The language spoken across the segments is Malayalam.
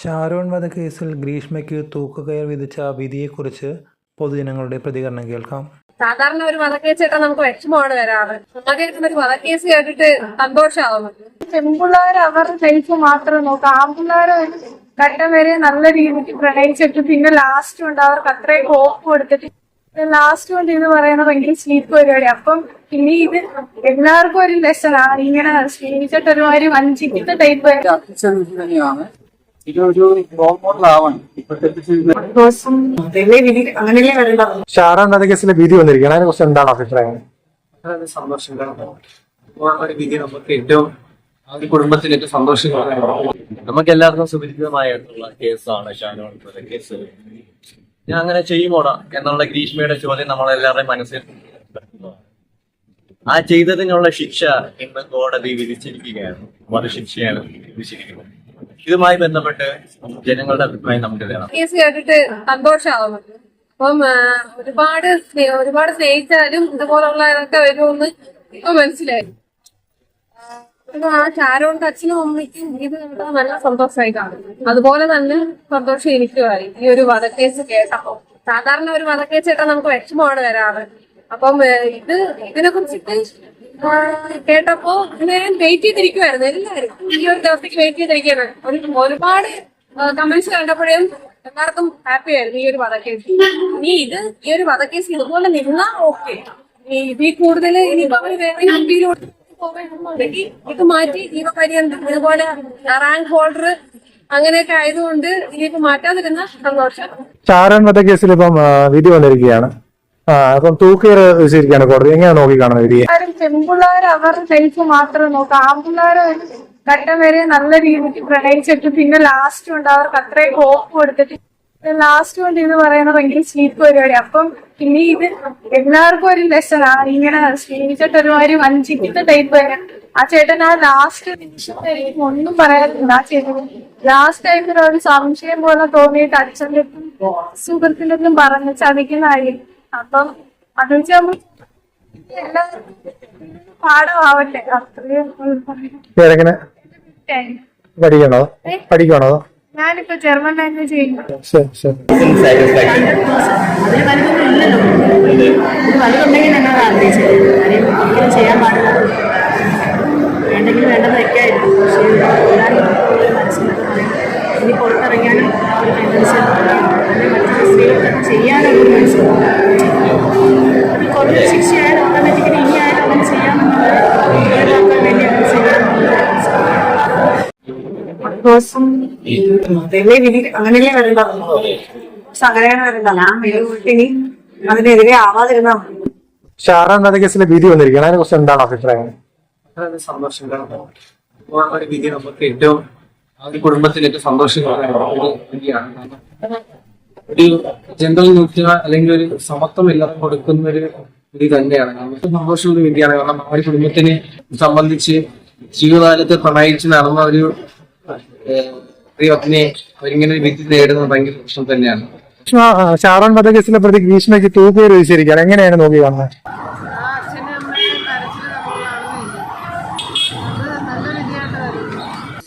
ഷാരോൺ വധക്കേസിൽ ഗ്രീഷ്മയ്ക്ക് തൂക്കുകയർ വിധിച്ച വിധിയെക്കുറിച്ച് പൊതുജനങ്ങളുടെ പ്രതികരണം കേൾക്കാം. സാധാരണ ഒരു വധക്കേസ് കേട്ടാൽ നമുക്ക് വിഷമമാണ് വരാറ്. നമുക്ക് ഒരു വധക്കേസ് കേട്ടിട്ട് സന്തോഷമാവുന്നു പെൺപിള്ളേർ അവരുടെ ലൈഫ് മാത്രം നോക്കാം. ആൺപിള്ളേർ ഒരു ഘട്ടം വരെ നല്ല രീതിക്ക് പ്രണയിച്ചിട്ട് പിന്നെ ലാസ്റ്റ് കൊണ്ട് അവർക്ക് അത്രയും ഹോപ്പ് കൊടുത്തിട്ട് ലാസ്റ്റ് കൊണ്ട് ഇത് പറയുന്നത് ഭയങ്കര സ്ലീപ്പ് പരിപാടി. അപ്പം ഇനി ഇത് എല്ലാവർക്കും ഒരു ആണ് ഇങ്ങനെ സ്നേഹിച്ചിട്ട് ഒരുമാതിരി വഞ്ചിക്കുന്ന ടൈപ്പ് ആയിട്ട്. തന്നെയാണ് ഇതൊരു റോൾ മോഡൽ വരേണ്ടത് ഷാരോൺ വധക്കേസിലെ വിധി വന്നിരിക്കണം അതിനെ കുറിച്ച് എന്താണ് അഭിപ്രായം? വളരെ സന്തോഷം കാരണം വിധി നമുക്ക് ഏറ്റവും ഒരു കുടുംബത്തിന് ഏറ്റവും സന്തോഷം നമുക്ക് എല്ലാവർക്കും സുപരിചിതമായിട്ടുള്ള കേസാണ് ഷാനോൺ കേസ്. ഞാൻ അങ്ങനെ ചെയ്യുമോടാ എന്നുള്ള ഗ്രീഷ്മയുടെ ചോദ്യം നമ്മളെല്ലാവരുടെയും മനസ്സിൽ ആ ചെയ്തതിനുള്ള ശിക്ഷ ഇന്ന് കോടതി വിധിച്ചിരിക്കുകയാണ്. വധശിക്ഷയാണ് വിധിച്ചിരിക്കുന്നത്. ഇതുമായി ബന്ധപ്പെട്ട് ജനങ്ങളുടെ അഭിപ്രായം നമുക്ക് തരണം കേസ് കേട്ടിട്ട് സന്തോഷമാവുന്നു അപ്പം ഒരുപാട് ഒരുപാട് സ്നേഹിച്ചാലും ഇതുപോലുള്ളതൊക്കെ വരുമെന്ന് ഇപ്പൊ മനസ്സിലായി. ആ ചാരോണ്ട് അച്ഛനും അമ്മയ്ക്കും ഇത് കണ്ടത് നല്ല സന്തോഷമായി കാണും. അതുപോലെ തന്നെ സന്തോഷം എനിക്കുമായി. ഈ ഒരു വധക്കേസ് കേട്ടപ്പോ സാധാരണ ഒരു വധക്കേസ് കേട്ടാൽ നമുക്ക് വിഷമമാണ് വരാറ്. അപ്പം ഇത് ഇതിനെ കുറിച്ചിട്ട് കേട്ടപ്പോ ഞാൻ വെയിറ്റ് ചെയ്തിരിക്കുവായിരുന്നു എല്ലാവരും ഈ ഒരു ദിവസത്തേക്ക് വെയിറ്റ് ചെയ്തിരിക്കുകയാണ്. ഒരു ഒരുപാട് കമന്റ്സ് കണ്ടപ്പോഴും എല്ലാവർക്കും ഹാപ്പി ആയിരുന്നു ഈ ഒരു വധക്കേസ്. ഇനി ഇത് ഈ ഒരു വധക്കേസ് ഇതുപോലെ നിന്നാ ഓക്കെ ഇതിൽ കൂടുതൽ ഇനിയിപ്പോ അവർ വേറെ അപ്പീലോട്ട് പോവുകയാണെന്നുണ്ടെങ്കിൽ ഇത് മാറ്റി ജീവപര്യന്തം ഇതുപോലെ റാങ്ക് ഹോൾഡർ അങ്ങനെയൊക്കെ ആയതുകൊണ്ട് ഇനിയിപ്പോ മാറ്റാതിരുന്ന സന്തോഷം. ചാരൻ വധക്കേസിൽ ഇപ്പം വിധി വന്നിരിക്കുകയാണ്. അപ്പം തൂക്കുകയർ ശരിക്കാണ് കോടതി എങ്ങനെയാണ് നോക്കി കാണുന്നത് വിധിയെ പെൺപിള്ളേർ അവരുടെ ലൈഫ് മാത്രം നോക്കാം ആൺപിള്ളേർ ഒരു ഘട്ടം വരെ നല്ല രീതിക്ക് പ്രണയിച്ചിട്ട് പിന്നെ ലാസ്റ്റ് കൊണ്ട് അവർക്ക് അത്രയും ഹോപ്പ് കൊടുത്തിട്ട് ലാസ്റ്റ് കൊണ്ട് ഇത് പറയുന്നത് ഭയങ്കര സ്ലീപ്പ് പരിപാടി. അപ്പം പിന്നെ ഇത് എല്ലാവർക്കും ഒരു ലെസണാണ് ഇങ്ങനെ സ്നേഹിച്ചിട്ട് ഒരുമാതിരി വഞ്ചിക്കുന്ന ടൈപ്പ് ആ ചേട്ടൻ ആ ലാസ്റ്റ് നിമിഷം വരെ ഒന്നും പറയാറില്ല ആ ചേട്ടൻ ലാസ്റ്റ് ടൈമിൽ ഒരു സംശയം പോലെ തോന്നിയിട്ട് അച്ഛന്റെ അടുത്തും സുഹൃത്തിന്റെ അടുത്തും പറഞ്ഞ് ചതിക്കുന്നതായിരിക്കും അപ്പം അത് വെച്ച് നമ്മൾ എല്ലാം പാഠമാവട്ടെ. അത്രയും. പേരെങ്ങനെ? പഠിക്കണോ? പഠിക്കണോ ഞാനിപ്പോ ജർമ്മൻ ലാംഗ്വേജ് ചെയ്യുന്നു. ചെയ്യാൻ പാടില്ല വേണ്ടെങ്കിൽ വേണ്ടെന്ന് വെക്കായിരുന്നു പക്ഷേ എല്ലാവരും മനസ്സിലൊക്കെ പറയും ഇനി പുറത്തിറങ്ങിയാലും ആ ഒരു ടെൻഡൻസി അങ്ങനെ മറ്റു സ്ത്രീകൾക്കൊക്കെ ചെയ്യാനുള്ള ഒരു അങ്ങനെയല്ലേ വരേണ്ടത് പക്ഷെ അങ്ങനെയാണ് വരേണ്ടത് ഞാൻ വീട്ടിനി അതിനെതിരെ ആവാതിരുന്നാ മതി. ഷാരോൺ വധക്കേസിലെ വിധി വന്നിരിക്കണം അതിനെ കുറിച്ച് എന്താണ് അഭിപ്രായം? വളരെ സന്തോഷം കാരണം ഒരു വിധി നമുക്ക് ഏറ്റവും ആ ഒരു കുടുംബത്തിന് ഏറ്റവും സന്തോഷം ഒരു വിധിയാണ്. ഒരു ജനറൽ ന്യൂക്ലിയർ അല്ലെങ്കിൽ ഒരു സമത്വം ഇല്ലാതെ കൊടുക്കുന്ന ഒരു വിധി തന്നെയാണ്. ഏറ്റവും സന്തോഷമുള്ള വിധിയാണ്. കാരണം ആ ഒരു കുടുംബത്തിനെ സംബന്ധിച്ച് ജീവിതകാലത്ത് പ്രണയിച്ച് നടന്ന ഒരു സ്ത്രീപത്നിയെ ഒരു വിധി നേടുന്നത് ഭയങ്കര പ്രശ്നം തന്നെയാണ്. ഷാരോൺ വധക്കേസിലെ പ്രതി ഗ്രീഷ്മയ്ക്ക് തൂക്കുകയർ വിധിച്ചിരിക്കുകയാണ് എങ്ങനെയാണ് നോക്കി കാണുന്നത്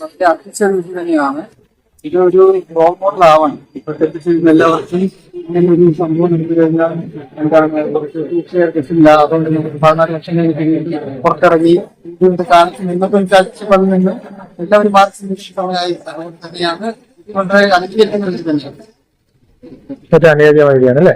അത്യാവശ്യം തന്നെയാണ് ഇതൊരു റോൾ മോഡൽ ആവണം ഇപ്പോഴത്തെ എല്ലാവർക്കും ഇങ്ങനെ ഒരു സംഭവം എന്താണ് തീർച്ചയായിട്ടും പതിനാല് ലക്ഷം കഴിഞ്ഞ് പുറത്തിറങ്ങി കാലത്ത് നിന്നൊക്കെ കാഴ്ചപ്പാടിൽ നിന്ന് എല്ലാവരും മാറി അതുകൊണ്ട് തന്നെയാണ്. വളരെ ഒരു തന്നെയാണ് അനുയോജ്യമായ അല്ലേ